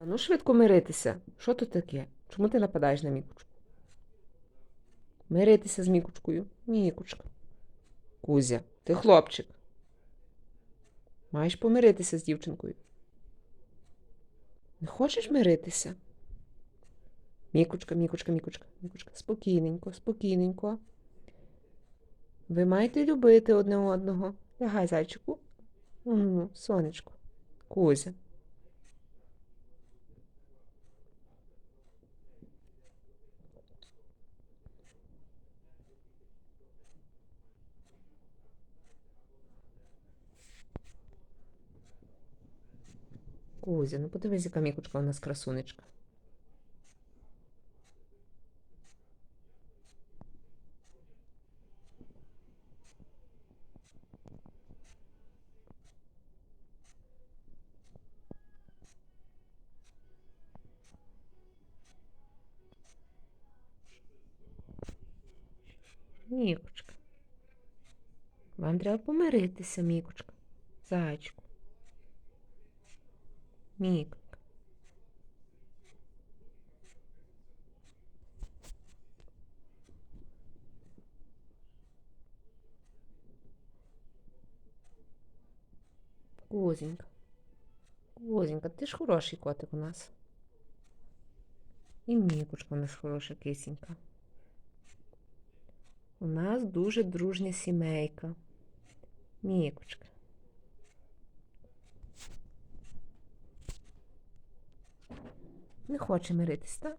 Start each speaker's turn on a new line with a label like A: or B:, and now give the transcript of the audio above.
A: Ну, швидко миритися. Що тут таке? Чому ти нападаєш на Мікучку? Миритися з Мікучкою. Мікучка. Кузя, ти хлопчик. Маєш помиритися з дівчинкою. Не хочеш миритися? Мікучка, мікучка, мікучка, мікучка. Спокійненько, спокійненько. Ви маєте любити одне одного. Лягай, зайчику. Ну, сонечко. Кузя. Кузя, ну подивись, яка мікучка у нас красунечка. Мікучка. Вам треба помиритися, Мікучка. Зайчику. Мік. Козінька. Козінька, ти ж хороший котик у нас. І Мікучка у нас хороша кисенька. У нас дуже дружня сімейка. Мікучка. Не хоче миритись, так?